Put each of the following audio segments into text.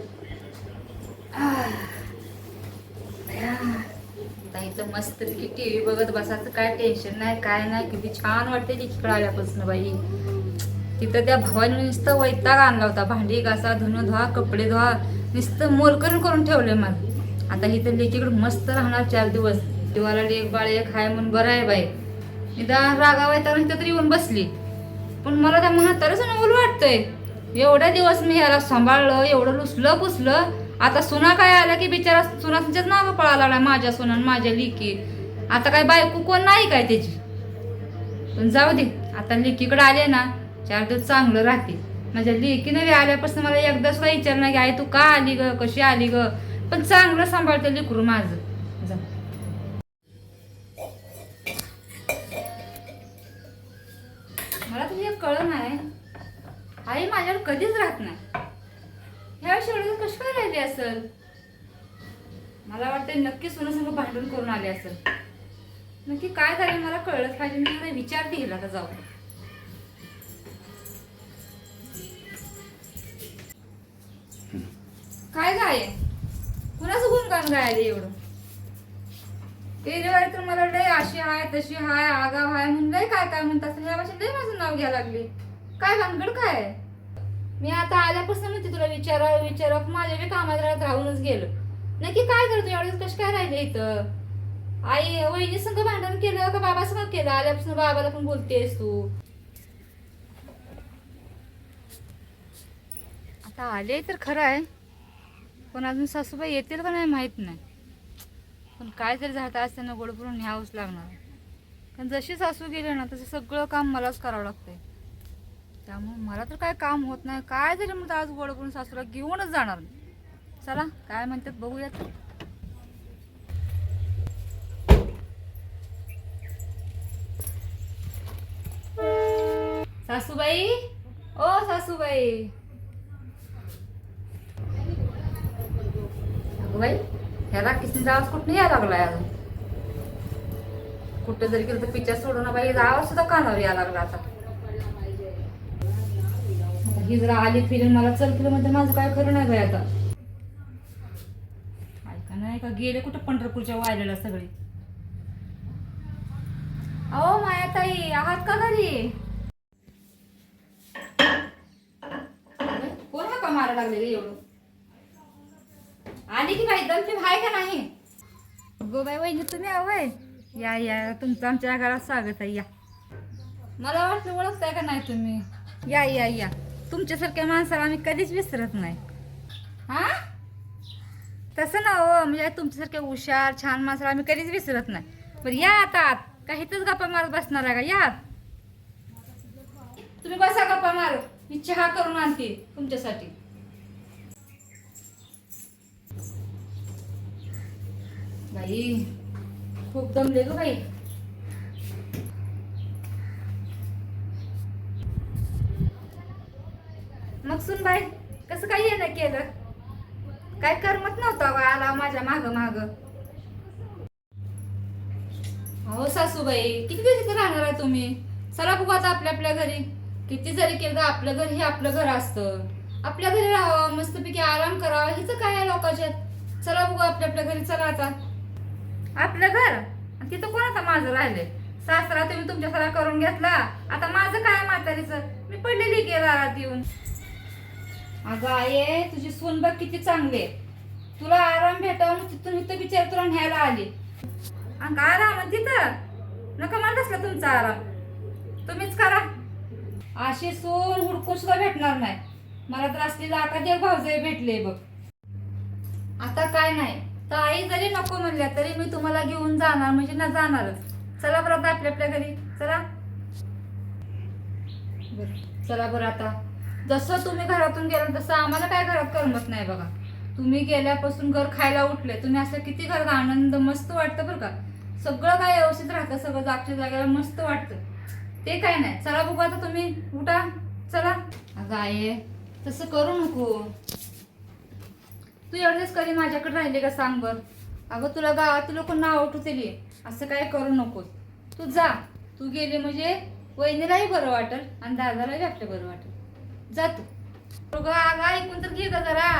आता इथं मस्त टी व्ही बघत बसायचं काय टेन्शन नाही काय नाही किती छान वाटते तिकडं आल्यापासून बाई. तिथं त्या भावाने नुसतं वैताग आणला होता भांडी घासा धुणं धुवा कपडे धुवा नुसतं मोलकरण करून ठेवले मला आता इथं लेकीकडे मस्त राहणार चार दिवस. देवाला एक बाळ एक हाय म्हणून बरं आहे बाई. निदान रागावाय तर इथं तरी येऊन बसली. पण मला त्या म्हातारच नवल वाटतंय. एवढ्या दिवस मी ह्याला सांभाळलं एवढं लुसलं पुसलं. आता सुना काय आला की बिचारा सुना तिच्याच नाव पळायला लागला माझ्या सुनान माझ्या लिकी. आता काय बायको कोण नाही काय त्याची? पण जाऊ दे आता लिकीकडे आले ना चार दिवस चांगलं राहते माझ्या लिकी नवी आल्यापासून मला एकदा सुद्धा विचार नाही की आई तू का आली ग? कशी आली ग? पण चांगलं सांभाळते लिकरू माझं. जा. मला तुझे कळ नाही. आई माझ्यावर कधीच राहत नाही. ह्या शेवटी कशी काय राहिली असेल? मला वाटतं नक्की सुनासंग भांडून करून आले असेल. नक्की काय झाले मला कळलंच पाहिजे मी आता विचारते हिला आता जाऊ काय गाय कुणाचं गुणगान गायले एवढं? ते जेव्हा तर मला लय अशी हाय तशी हाय आगाव हाय म्हणून लय काय काय म्हणतात ह्या भाषेत लय माझं नाव घ्यायला लागले. काय भानगड काय? मी आता आल्यापासून म्हणते तुला विचारा विचारा. माझ्या बी कामात राहत राहूनच गेलं. नक्की काय करतो एवढं? कसं काय राहिले इथं? आई वहिनी संग भांडण केलं का बाबा संग केलं? आल्यापासून बाबाला पण बोलतेस तू. आता आले तर खरं आहे. पण अजून सासूबाई येतील का नाही माहीत नाही. पण काय तरी झालं असताना गोड करून न्यावंच लागणार. कारण जशी सासू गेली ना तसं सगळं काम मलाच करावं लागतंय. त्यामुळे मला तर काय काम होत नाही. काय जरी म्हणतात आज गोड करून सासूला घेऊनच जाणार मी. चला काय म्हणतात बघूयात. सासूबाई? ओ सासूबाई. बाई ह्याला किसनीचा आवाज कुठं यायला लागलाय अजून? कुठं जरी गेलं तर पिक्चर सोडून बाई आवाज सुद्धा कानावर यायला लागला आता. ही जरा आली फिरून मला चल फिरून म्हणजे माझं काय खरं नाही बाई आता. ऐका नाही का गेले कुठं पंढरपूरच्या वायलेला सगळे? अहो माया ताई आहात का घरी? कोण हा का मारा लागले एवढं? आली की बाई दमची हाय का नाही? गो बाई वहिनी तुम्ही हवय या या तुमचं आमच्या घरात स्वागत आहे या. मला वाटतं ओळखताय का नाही तुम्ही? या या या. तुमच्यासारख्या माणसाला आम्ही कधीच विसरत नाही. हा? तसं ना हो म्हणजे तुमच्यासारख्या हुशार छान माणसाला आम्ही कधीच विसरत नाही. बरं या आता आत. काहीतच गप्पा मारत बसणार आहे का? या तुम्ही बसा गप्पा मार मी चहा करून आणते तुमच्यासाठी. बाई खूप दमले ग बाई. मग सुन बाई. कसं काय येणं केलं? काय करमत नव्हतं बा आला माझ्या माग माग. हो सासूबाई किती दिवस इथे राहणार आहे तुम्ही? चला बघू आता आपल्या आपल्या घरी. किती जरी केलं आपलं घर हे आपलं घर असतं. आपल्या घरी राहावं मस्तपैकी आराम करावा हिचं काय आहे लोकांच्यात चला बघू आपल्या आपल्या घरी चला आता. आपलं घर? तिथं कोण आता माझं राहिले सासरा तुम्ही तुमच्या सरा करून घेतला. आता माझं काय म्हातारीचं? मी पडलेली दारात येऊन. अगं आहे तुझी सून बघ किती चांगली आहे. तुला आराम भेटावं तिथून इथं बिचार तुला न्यायला आली. अंग आराम तिथं? नका मला असला तुमचा आराम. तुम्हीच करा. अशी सून हुडकून सुद्धा भेटणार नाही. मला तर असलेला आता देव भाऊजे भेटले बघ. आता काय नाही. तर आई जरी नको म्हणल्या तरी मी तुम्हाला घेऊन जाणार म्हणजे ना जाणारच. चला बरं आता आपल्या आपल्या घरी. चला. बरं चला बरं आता. जसं तुम्ही घरातून गेला तसं आम्हाला काय घरात करमत नाही बघा. तुम्ही गेल्यापासून घर खायला उठले तुम्ही असं किती घरात आनंद मस्त वाटतं बरं का. सगळं काय व्यवस्थित राहतं सगळं जागच्या जागेला मस्त वाटतं. ते काय नाही. चला बघू आता तुम्ही. उठा. चला. अगं आहे तसं करू नको. तू एवढेच कधी माझ्याकडे राहिले का सांग बर? अगं तुला गावातील लोक नाव उठवतील. असं काय करू नकोस तू जा. तू गेली म्हणजे वहिनीलाही बरं वाटेल आणि दादालाही आपलं बरं वाटेल. जातो अगं ऐकून तर घे ग जरा.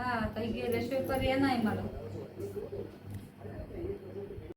आता गेल्याशिवाय पर्याय नाही मला.